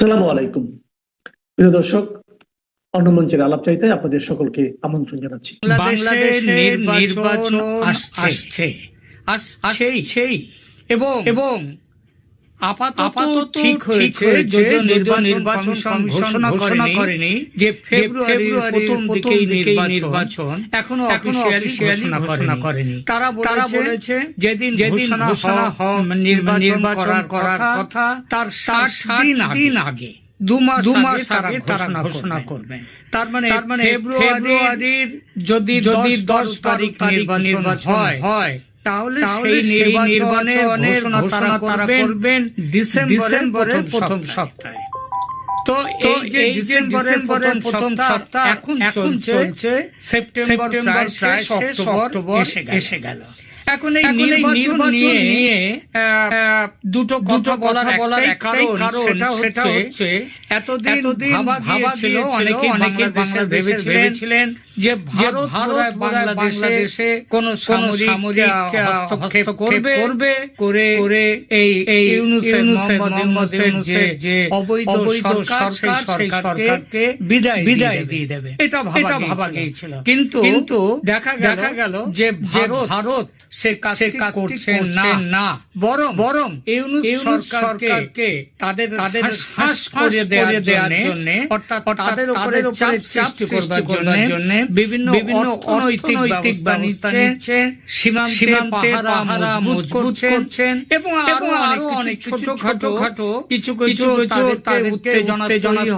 আসসালামু আলাইকুম। প্রিয় দর্শক অন্নমঞ্চের আলাপ চাইতে আপনাদের সকলকে আমন্ত্রণ জানাচ্ছি। বাংলাদেশের নির্বাচন আসছে। আসছেই। এবং এবং আপাতত ঠিক হয়েছে নির্বাচন কমিশন ঘোষণা করেনি যে ফেব্রুয়ারির প্রথম দিকেই নির্বাচন এখনও অফিসিয়ালি ঘোষণা করেনি। তারা তারা বলেছে যেদিন যেদিন ঘোষণা নির্বাচন করার কথা তার ষাট দিন আগে দু মাস আগে তারা ঘোষণা করবেন তার মানে তার মানে ফেব্রুয়ারির যদি যদি দশ তারিখ নির্বাচন হয় হয় তাহলে সেই নির্বাচনের ঘোষণা তারা তারা করবেন ডিসেম্বরের প্রথম সপ্তাহে। তো এই যে ডিসেম্বরের প্রথম সপ্তাহ এখন এখন চলছে। সেপ্টেম্বর প্রায় শেষ অক্টোবর এসে গেল। এখন এই নির্বাচন নিয়ে আহ, দুটো কথা বলার বলার একটাই কারণ সেটা হচ্ছে এতদিন এতদিন ভাবা ছিল অনেকে অনেকে ভেবেছিলেন যে ভারত বাংলাদেশে কোন সামরিক হস্তক্ষেপ করবে করে করে এই এই ইউনুসের মোহাম্মদ ইউনুসের যে অবৈধ সরকার সেই সরকারকে বিদায় বিদায় দিয়ে দেবে। এটা ভাবা ভাবা গিয়েছিল কিন্তু কিন্তু দেখা দেখা গেল যে ভারত সে কাছে করছে না। না। বরং বরং ইউনুস সরকারকে তাদের তাদের হাস করে দেওয়ার জন্য অর্থাৎ তাদের উপরে চাপ সৃষ্টি করবার জন্য বিভিন্ন বিভিন্ন অনৈতিক ব্যবস্থা সীমান্তে পাহারা মজবুত করছেন এবং আরও আরও অনেক ছোট খাটো খাটো কিছু কিছু তাদের উত্তেজনা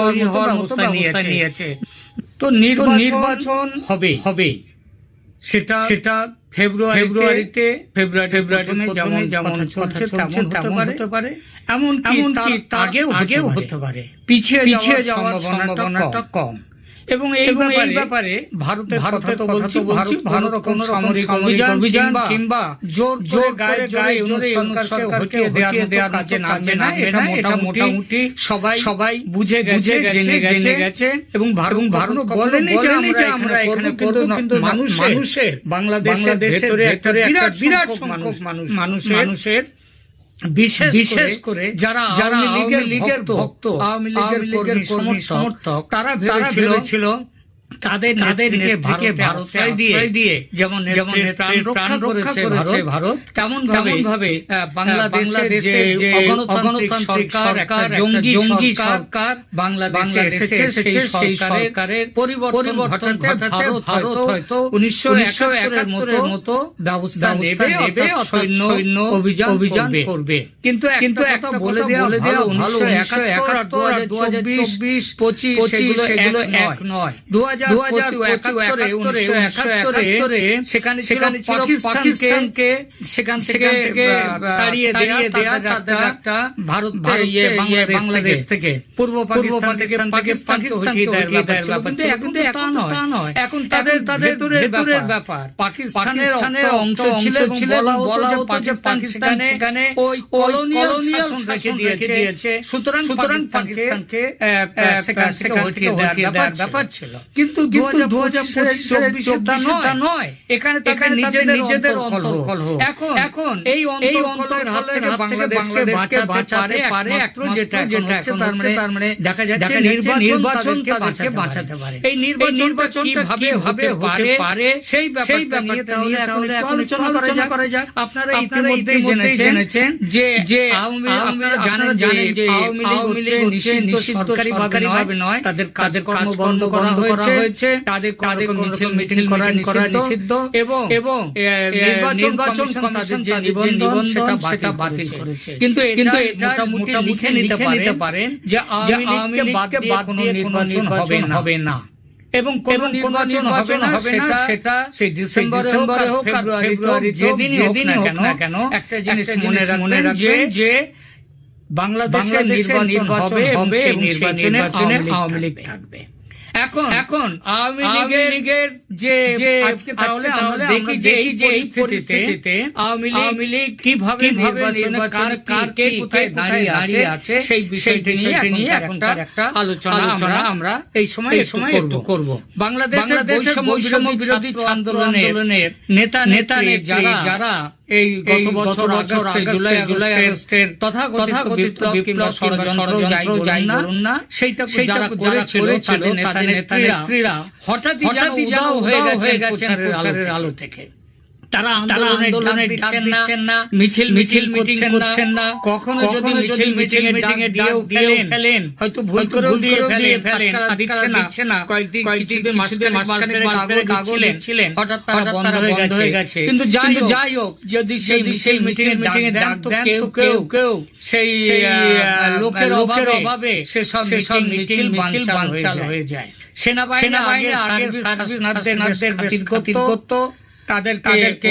তৈরি হওয়ার অবস্থা নিয়েছে। তো নির্বাচন হবে হবে। সেটা সেটা ফেব্রুয়ারি ফেব্রুয়ারিতে ফেব্রুয়ারি ফেব্রুয়ারি যেমন যেমন চলছে তেমন তেমন হতে পারে। এমন এমনকি আগেও আগেও হতে পারে। পিছিয়ে পিছিয়ে যাওয়ার সম্ভাবনাটা কম। এবং এই ব্যাপারে ভারতের তো বলছি ভারত কোন সামরিক অভিযান কিংবা জোর জোর গায়ে গায়ে সরকারকে হটিয়ে দেওয়ার কাজে নামবে না এটা মোটামুটি সবাই সবাই বুঝে গেছে জেনে গেছে। গেছে। এবং ভারত ভারত বলেনি যে আমরা এখানে করব কিন্তু মানুষ মানুষের বাংলাদেশের ভেতরে একটা বিরাট সংখ্যক মানুষ মানুষের বিশেষ করে যারা যারা লীগের লীগের ভক্ত আওয়ামী লীগের সমর্থক তারা ভেবেছিল তাদের তাদের থেকে ভারতে দিয়ে যেমন যেমন রক্ষা করেছে ভারত তেমন ভাবে বাংলাদেশের যে অগণতান্ত্রিক সরকার জঙ্গি জঙ্গি সরকার বাংলাদেশে এসেছে সেই সরকারের পরিবর্তন ঘটাতে ভারত হয়তো উনিশশো একাত্তরের মতো ব্যবস্থা নেবে সৈন্য অভিযান অভিযান করবে। কিন্তু কিন্তু একটা বলে দেওয়া বলে দেওয়া উনিশশো একাত্তর দু হাজার চব্বিশ পঁচিশ সেগুলো এক নয়। দু সেখানে সেখানে ছিল পাকিস্তানকে সেখান সেখান থেকে তাড়িয়ে তাড়িয়ে দেওয়া তাদের একটা ভারত বাংলাদেশ থেকে পূর্ব পাকিস্তান ব্যাপার ছিল। কিন্তু এখন তাদের তাদের ভেতরের ব্যাপার। পাকিস্তানের অংশ ছিল ছিল বলা হতো যে পাকিস্তান সেখানে ওই কলোনিয়াল শাসন রেখে দিয়েছে। সুতরাং সুতরাং পাকিস্তানকে সেখান থেকে হটিয়ে দেওয়ার ব্যাপার ছিল। কিন্তু দু হাজার চব্বিশটা নয়। এখানে এখানে নিজেদের নিজেদের অন্তর্কল এখন এখন এই অন্তর্কলের হাত থেকে বাংলাদেশকে বাঁচাতে পারে একমাত্র যেটা যেটা তার মানে তার মানে দেখা যাচ্ছে নির্বাচন তাদেরকে বাঁচাতে পারে। এই নির্বাচন কীভাবে হবে হতে পারে? সেই সেই ব্যাপারে তাহলে তাহলে আলোচনা করা যাক। আপনারা ইতিমধ্যেই জেনেছেন যে যে আওয়ামী জানেন জানেন যে আওয়ামী লীগ হচ্ছে নিষিদ্ধ সরকারি ভাবে নয় তাদের কাজের কর্ম বন্ধ করা হয়েছে হয়েছে তাদের তাদের মিছিল মিছিল করা নিষিদ্ধ। এবং এবং নির্বাচন কমিশন যে নিবন্ধন সেটা বাতিল করেছে। কিন্তু কিন্তু এটা মোটামুটি লিখে নিতে পারেন যে আওয়ামী লীগকে বাদ দিয়ে কোনো নির্বাচন হবে না। এবং কোন নির্বাচন হবে না সেটা সেই ডিসেম্বরে হোক ফেব্রুয়ারি যেদিন যেদিন হোক না কেন একটা জিনিস মনে মনে রাখবেন যে বাংলাদেশের নির্বাচন হবে হবে নির্বাচনে আওয়ামী লীগ থাকবে। এখন এখন আওয়ামী লীগের যে যে আজকে তাহলে আমরা দেখি যে এই যে এই পরিস্থিতিতে আওয়ামী লীগ কীভাবে নির্বাচনে কার কার কে কোথায় দাঁড়িয়ে আছে সেই বিষয়টি নিয়ে এখন একটা আলোচনা আমরা আমরা এই সময় এই সময় একটু করব। বাংলাদেশের বৈষম্য বিরোধী আন্দোলনের নেতা নেতা যারা যারা এই গত বছর আগস্টে জুলাই জুলাই আগস্টের তথা তথাকথিত বিপ্লব ষড়যন্ত্র যাই যাই করুন না সেইটা যারা করেছিল তাদের নেতা নেতা নেত্রীরা হঠাৎই যেন হঠাৎই যেন হয়ে গেছে আলো থেকে। তারা ডাক দিচ্ছেন না মিছিল মিছিল মিটিং করছেন না কখনো যদি মিছিল মিটিং দিয়েও ফেলেন হয়তো ভুল ভুল দিয়ে ফেলেন ফেলেন, আজকাল আজকাল দিচ্ছে না। কয়েকদিন কয়েকদিন আগেও আগেও দিচ্ছিলেন হঠাৎ তারা বন্ধ হয়ে গেছে কিন্তু যাই হোক, যাই হোক যদি সেই মিছিল মিটিং মিটিং ডাক দেন তো কেউ কেউ কেউ সেই লোকের লোকের অভাবে সেসব সেসব মিছিল মিছিল বানচাল হয়ে যায়। সেনাবাহিনী আগে আগে সার্ভিস নার্সদের খাতির খাতির করত তাদেরকে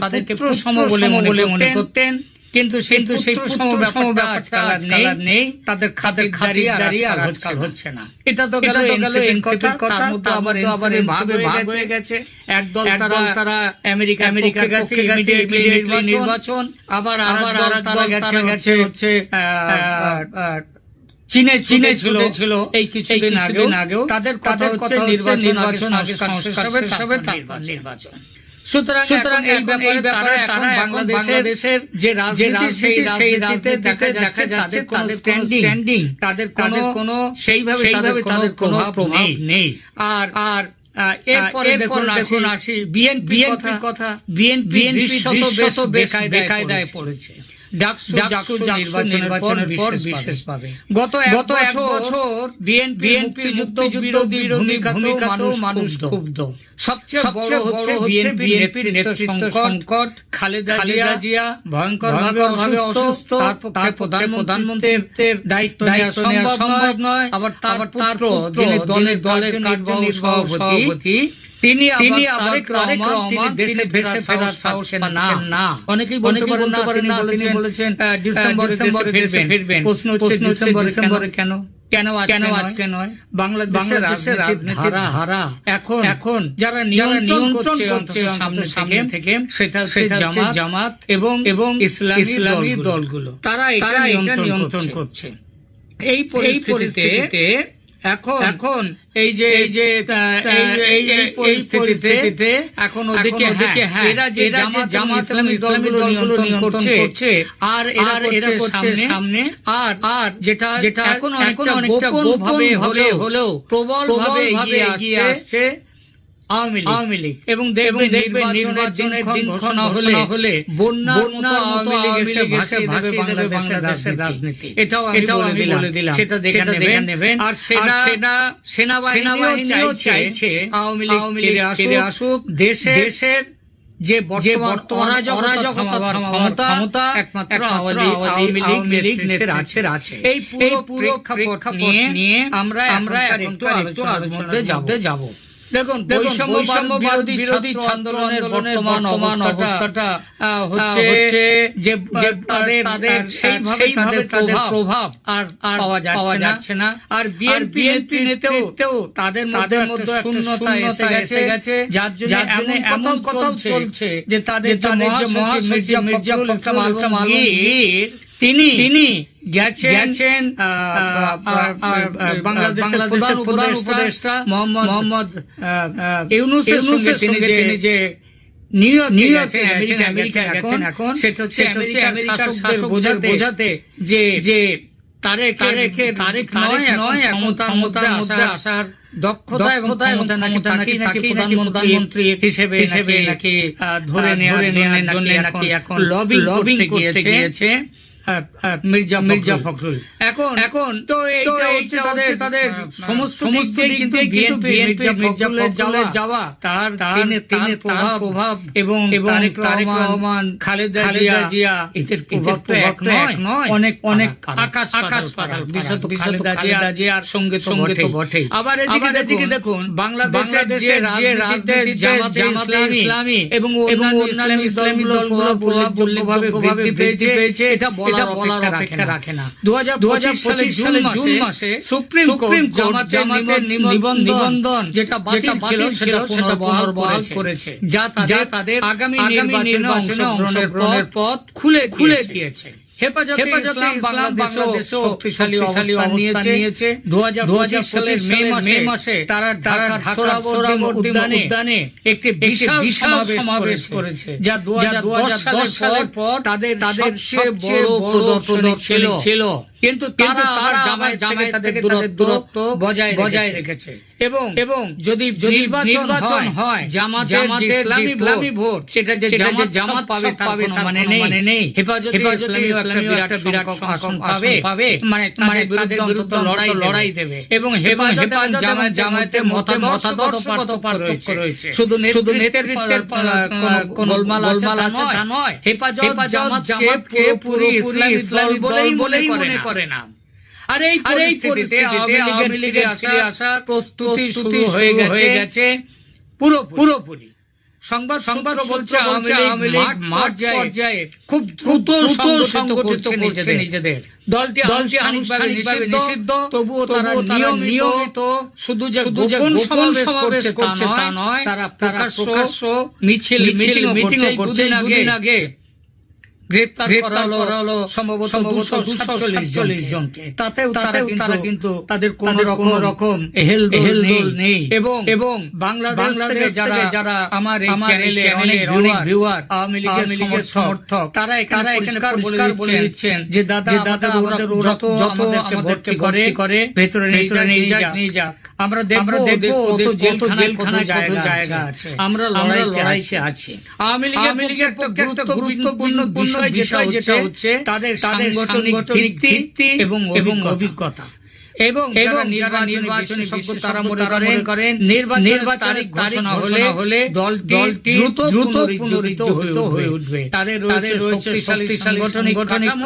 তাদেরকে সম বলে মনে মনে করতেন। কিন্তু কিন্তু সেই সম নেই। তাদের খাদের আর আজকাল হচ্ছে না। এটা তো গেল কথা আবার আবার ভাগ ভাগ হয়ে গেছে। একদল তারা তারা আমেরিকা আমেরিকা গেছে নির্বাচন। আবার আবার আর তারা গেছে গেছে হচ্ছে চীনে চীনে ছিল ছিল এই কিছুদিন আগেও। আগেও। তাদের কথা হচ্ছে নির্বাচন নির্বাচন আগে সংস্কার হবে তারপর নির্বাচন। সুতরাং সুতরাং এই ব্যাপারে তারা তারা বাংলাদেশের যে রাজনীতি সেই সেই রাজনীতিতে দেখা যাচ্ছে তাদের স্ট্যান্ডিং তাদের তাদের কোনো সেইভাবে সেইভাবে তাদের কোনো প্রভাব নেই। আর আর এরপরে দেখুন দেখুন আসি বিএনপি কথা। বিএনপি বেকায়দায় পড়েছে। ডাকসু ডাকসু নির্বাচনের পর বিশেষ পাবে। গত গত এক বছর বিএনপি মুক্তিযুদ্ধ বিরোধী ভূমিকাতেও মানুষ ক্ষুব্ধ। সবচেয়ে বড় হচ্ছে বিএনপির নেতৃত্ব সংকট খালেদা জিয়া ভয়ঙ্কর ভাবে অসুস্থ তার পক্ষে প্রধানমন্ত্রীর দায়িত্ব নেওয়া সম্ভব নয়। আবার তার পুত্র যিনি দলের দলের কার্যনির্বাহী সভাপতি তিনি তিনি আবার তারেক রহমান দেশে ভেসে ফেরার সাহস পাচ্ছেন না। অনেকেই বলতে পারেন না তিনি বলেছেন ডিসেম্বরে দেশে ফিরবেন। প্রশ্ন হচ্ছে ডিসেম্বরে কেন? কেন? কেন আজকে নয়? বাংলাদেশের রাজনীতির হারা এখন এখন যারা নিয়ন্ত্রণ করছে সামনে সামনে থেকে সেটা জামাত এবং এবং ইসলামী দলগুলো। তারা এটা নিয়ন্ত্রণ করছে। এই পরিস্থিতিতে এখন এখন এই যে এই যে এই এই পরিস্থিতিতে এখন ওদিকে ওদিকে হ্যাঁ এরা যে জামাত ইসলাম ইসলামী দলগুলো নিয়ন্ত্রণ করছে আর এরা এরা করছে সামনে আর আর যেটা যেটা এখন অনেকটা গোপন ভাবে হলেও প্রবল ভাবে এগিয়ে আসছে। আওয়ামী লীগ। এবং দেখবেন নির্বাচনের দিন ঘোষণা হলে হলে বন্যার আওয়ামী লীগ এসে ভাসিয়ে দেবে বাংলাদেশের রাজনীতি। এটাও এটাও আমি বলে দিলাম। সেটা দেখে নেবেন। আর সেনা সেনা সেনাবাহিনীও চাইছে আওয়ামী লীগ ফিরে আসুক। দেশে দেশের যে ক্ষমতা একমাত্র আওয়ামী লীগ আছে। এই পুরো প্রেক্ষাপট নিয়ে আমরা আমরা এখন একটু আলোচনার মধ্যে যাব। দেখুন বৈষম্য বিরোধী বিরোধী আন্দোলনের বর্তমান অবস্থাটা হচ্ছে যে যে তাদের তাদের সেইভাবে তাদের প্রভাব আর আর পাওয়া যাচ্ছে না। আর বিএনপি নেতৃত্বেও তাদের মধ্যে মধ্যে শূন্যতা এসে গেছে যার জন্য এমন কথা চলছে যে তাদের তাদের যে মহাসচিব মির্জা ফখরুল ইসলাম আলমগীর তিনি তিনি গেছেন বাংলাদেশের প্রধান উপদেষ্টা মোহাম্মদ মোহাম্মদ ইউনুসের সঙ্গে তিনি যে নিউ ইয়র্কে আমেরিকা আমেরিকা গেছেন এখন সেটা হচ্ছে আমেরিকার শাসকদের বোঝাতে যে যে তারেক তারেকে তারেক নয় নয় ক্ষমতার মধ্যে আসার দক্ষতা এবং ক্ষমতা নাকি নাকি নাকি প্রধানমন্ত্রী হিসেবে হিসেবে নাকি ধরে নেওয়ার জন্য নাকি এখন লবি লবিং করতে গিয়েছে। মির্জা মির্জা ফখরুল। এখন এখন তো এটা হচ্ছে তাদের তাদের সমস্ত সমস্ত কিন্তু বিএনপি মির্জা মির্জা ফখরুলের যাওয়া তার তিনি তিনি প্রভাব প্রভাব এবং তারেক রহমান খালেদা জিয়া এদের প্রভাব নয় অনেক অনেক আকাশ আকাশ পাতাল বিশেষত খালেদা জিয়ার সঙ্গে সঙ্গে তো বটেই। আবার এদিকে দেখুন বাংলাদেশের যে রাজনীতিতে জামাত ইসলামী এবং অন্যান্য ইসলামী দলগুলো প্রভাব বৃদ্ধি পেয়েছে এটা এটা বলার অপেক্ষা রাখে না। দু হাজার পঁচিশ সালের জুন মাসে সুপ্রিম কোর্ট জামাতের নিবন্ধন যেটা বাতিল ছিল সেটা পুনর্বহাল করেছে। যা তাদের আগামী নির্বাচনে অংশগ্রহণের পথ খুলে খুলে দিয়েছে। হেফাজতে ইসলাম বাংলাদেশও শক্তিশালী অবস্থান নিয়েছে। দু হাজার সালের মে মাসে তারা উদ্যানে একটি বিশাল সমাবেশ করেছে। যা দু হাজার সালের পর তাদের তাদের সবচেয়ে বড় প্রদর্শনী ছিল। কিন্তু তারা তাদের দূরত্ব বজায় বজায় রেখেছে। এবং এবং যদি যদি নির্বাচন হয় জামাতের ইসলামী ভোট সেটা যে জামাত জামাত পাবে তার কোনো মানে নেই। হেফাজতে ইসলামী একটা বিরাট আসন পাবে পাবে মানে মানে বিরুদ্ধে লড়াই লড়াই দেবে। এবং হেফাজতে জামাত জামাতে মতাদর্শগত পার্থক্য রয়েছে। শুধু শুধু নেতৃত্বের কোন গোলমাল আছে তা নয়। হেফাজত জামাতকে পুরোপুরি ইসলামী বলেই বলেই মনে করে না। আর এই পরিস্থিতিতে আওয়ামী লীগের ফিরে আসা প্রস্তুতি শুরু হয়ে গেছে। পুরো পুরোপুরি। সংবাদ সংবাদ বলছে আওয়ামী লীগ মাঠ পর্যায়ে খুব দ্রুত সংগঠিত করছে নিজেদের। দলটি দলটি আনুষ্ঠানিকভাবে নিষিদ্ধ তবুও তারা নিয়ম নিয়মিত শুধু যে গোপন সমাবেশ করছে তা নয় তারা প্রকাশ্য মিছিল মিছিল মিটিং করছে আগে। গ্রেপ্তার করা হলো সম্ভবত দুশো চল্লিশ জনকে। তাতেও তাতেও তারা কিন্তু তাদের কোন রকম রকম হেল হেল নেই। এবং এবং বাংলাদেশ থেকে যারা যারা আমার আমার চ্যানেলে অনেক ভিউয়ার আওয়ামী লীগের সমর্থক তারা তারা এখানে পরিষ্কার বলে দিচ্ছেন যে দাদা দাদা আমাদের ওরা যত আমাদেরকে করে করে ভেতরে ভেতরে নিয়ে যাক নিয়ে যাক আমরা দেখব দেখব কত জেলখানায় কত জায়গা আছে। আমরা লড়াইতে আছি। আওয়ামী লীগের পক্ষে একটা গুরুত্বপূর্ণ বিষয় যেটা হচ্ছে তাদের সাংগঠনিক ভিত্তি এবং অভিজ্ঞতা। এবং এবং নির্বাচনী তারা মনে করেন নির্বাচন তারিখ ঘোষণা হলে হলে দল দলটি দ্রুত পুনরিত হয়ে উঠবে। তাদের রয়েছে শক্তিশালী সাংগঠনিক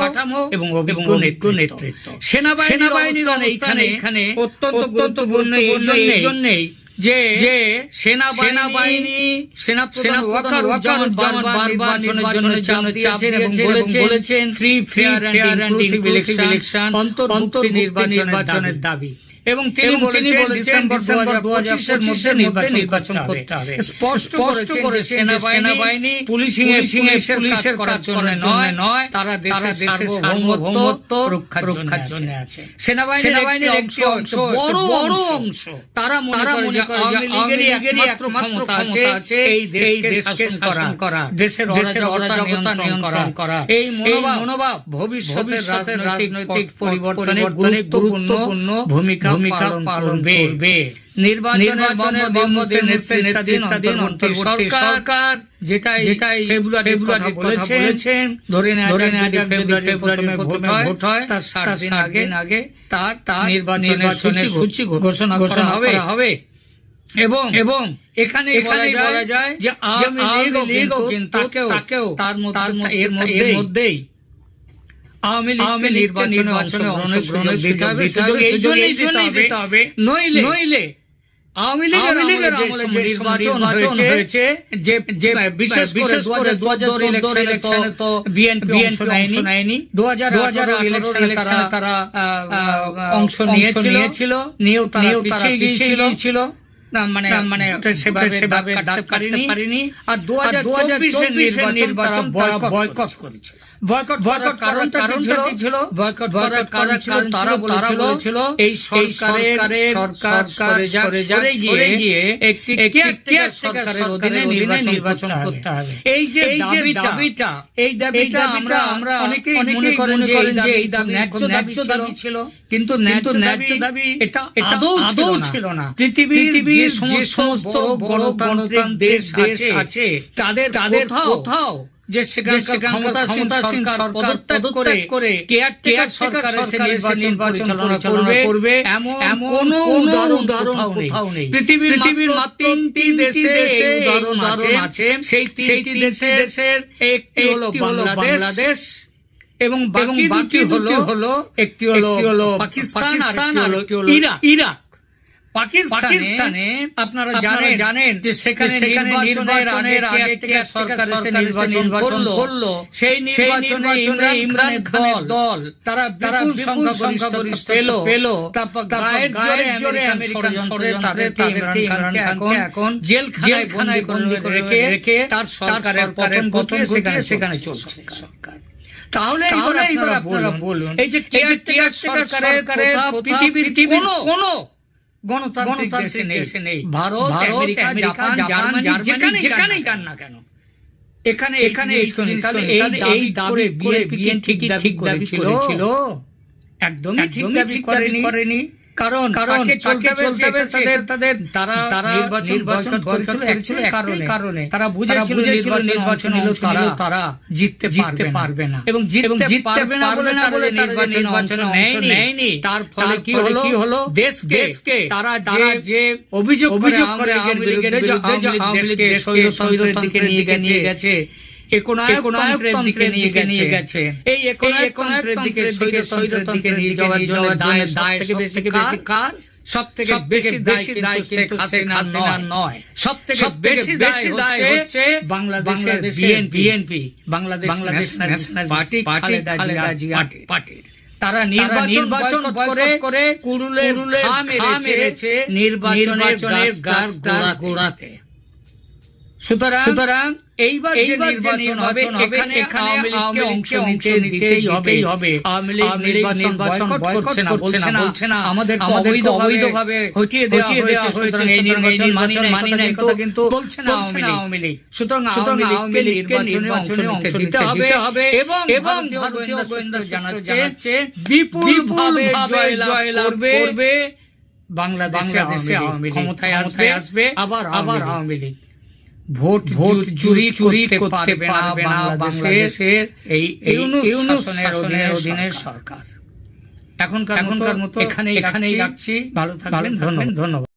কাঠামো এবং অভিজ্ঞ নেতৃত্ব। সেনাবাহিনীর এইখানে এখানে অত্যন্ত গুরুত্বপূর্ণ এই জন্যই যে যে সেনা সেনাবাহিনী সেনা সেনা ওয়াকার ওয়াকার বারবার নির্বাচনের জন্য চাপ এবং বলেছেন free fair and inclusive election অন্তর্ভুক্তি নির্বাচনের দাবি। এবং তিনি বলেছেন ডিসেম্বর দু হাজার পঁচিশের মধ্যে নির্বাচন করতে হবে। স্পষ্ট করেছেন সেনাবাহিনী পুলিশিং পুলিশের কাজ জন্য নয় নয় তারা দেশের দেশের সার্বভৌমত্ব রক্ষার জন্য আছে। সেনাবাহিনীর একটি অংশ বড় বড় অংশ। তারা মনে করে যে আওয়ামী লীগেরই একমাত্র ক্ষমতা আছে এই দেশকে শাসন করা দেশের দেশের অরাজকতা নিয়ন্ত্রণ করা এই মনোভাব ভবিষ্যতের রাজনৈতিক পরিবর্তনে গুরুত্বপূর্ণ ভূমিকা ভূমিকা পালন করবে। নির্বাচনের মধ্যে সরকার যেটাই যেটাই ফেব্রুয়ারি ফেব্রুয়ারি বলেছেন ধরে ধরে ফেব্রুয়ারি ফেব্রুয়ারি ভোট হয় তার সাত আগে আগে তার তার নির্বাচনের সূচি ঘোষণা ঘোষণা হবে। হবে। এবং এবং এখানে এখানে বলা যায় যে আওয়ামী কিন্তু তাকেও তার মধ্যে এর মধ্যেই আওয়ামী লীগ নির্বাচনে অংশগ্রহণের দিতে হবে এই জন্যই দিতে হবে। নইলে নইলে আওয়ামী লীগের আমলে নির্বাচন হয়েছে যে যে বিশেষ বিশেষ করে দু হাজার চোদ্দ ইলেকশনে তো বিএনপি অংশ নেয়নি। দু হাজার ইলেকশনে তারা অংশ নিয়েছিল নিয়েও তারা পিছিয়ে গিয়েছিল। মানে মানে সেভাবে কাটতে পারিনি। আর দু হাজার নির্বাচন বয়কট করেছিল। বয়কট বয়কট কারণটা কি ছিল? বয়কট বয়কট কারণ ছিল তারা তারা বলেছিল এই সরকারের সরকার করে করে গিয়ে একটি কেয়ার সরকারের অধীনে নির্বাচন করতে হবে। এই যে দাবিটা এই দাবিটা আমরা আমরা অনেকে মনে করেন যে এই দাবি ন্যায্য দাবি ছিল। কিন্তু ন্যায্য ন্যায্য দাবি এটা আদৌ ছিল না। পৃথিবীর যে সমস্ত বড় গণতান্ত্রিক দেশ আছে তাদের তাদের কোথাও যে সেখানকার ক্ষমতাসীন সরকার পদত্যাগ করে কেয়ার সরকার এসে নির্বাচন পরিচালনা করবে এমন কোন উদাহরণ কোথাও নেই। পৃথিবীর পৃথিবীর মাত্র তিনটি দেশে উদাহরণ আছে। সেই তিনটি দেশের একটি হলো বাংলাদেশ এবং বাকি হলো হলো একটি হলো পাকিস্তান আর একটি হলো ইরাক পাকিস্তানে আপনারা জানেন জানেন যে সেখানে সেখানে নির্বাচনের আগে থেকে সরকার এসে নির্বাচন করল। সেই নির্বাচনে ইমরান খানের দল তারা তারা বিপুল সংখ্যাগরিষ্ঠ পেল। পেল। তারপর গায়ের জোরে আমেরিকান ষড়যন্ত্রে তাদেরকে ইমরান এখন জেলখানায় বন্দি করে রেখে তার সরকারের পতন সেখানে সেখানে চলছে। সরকার। তাহলে এইবার আপনারা বলুন এই যে কেয়ারটেকার সরকারের পৃথিবীর কোনো গণতান্ত্রিক দেশে নেই। ভারত আমেরিকা জাপান জার্মানি যেখানে যেখানেই যান না কেন। এখানে এখানে এই দাবি ঠিক করেছিল। একদমই ঠিক দাবি করেনি। কারণ কারণ চলতে চলতে তাদের তাদের তারা তারা নির্বাচন বয়কট করেছিল একচুয়ালি কারণে। কারণে। তারা বুঝেছিল নির্বাচন হলো তারা তারা জিততে জিততে পারবে না। এবং জিততে পারবে না বলে না বলে নির্বাচন নির্বাচন নেয়নি তার ফলে কি হলো কি হলো? দেশ দেশকে তারা তারা যে অভিযোগ অভিযোগ করে আওয়ামী লীগের বিরুদ্ধে যে আওয়ামী লীগ দেশকে স্বৈরতন্ত্রের দিকে নিয়ে গেছে নিয়ে গেছে। এই একনায়কতন্ত্রের দিকে স্বৈরতন্ত্রের নিয়ে যাওয়ার জন্য দায়ের দায় সব বেশি কার? সব থেকে বেশি বেশি দায় শেখ হাসিনার নয়। সব থেকে বেশি বেশি দায় হচ্ছে বাংলাদেশের BNP BNP Bangladesh Bangladesh national party Khaleda Zia তারা নির্বাচন করে করে ঘা মেরেছে। নির্বাচনের গাছ গোড়াতে। সুতরাং সুতরাং এইবার এইবার যে নির্বাচন হবে এখানে এখানে আওয়ামী লীগকে অংশ নিতেই হবেই হবে। আওয়ামী লীগ নির্বাচন বয়কট করছে না বলছে না। আমাদের অবৈধ অবৈধ হটিয়ে দেওয়া হয়েছে। সুতরাং এই নির্বাচন মানি নাই কিন্তু বলছে না আওয়ামী লীগ। সুতরাং আওয়ামী লীগকে নির্বাচনে অংশ নিতে হবে এবং এবং ভারতীয় গোয়েন্দা জানাচ্ছে বিপুল জয়লাভ করবে বাংলাদেশে আওয়ামী লীগ। ক্ষমতায় আসবে আসবে আবার আবার আওয়ামী লীগ। ভোট ভোট চুরি চুরি করতে পারবে না বাংলাদেশের এই ইউনুস শাসনের অধীনের সরকার। এখনকার এখনকার মতো এখানে এখানেই রাখছি। ভালো থাকবেন ধন্যবাদ। ধন্যবাদ।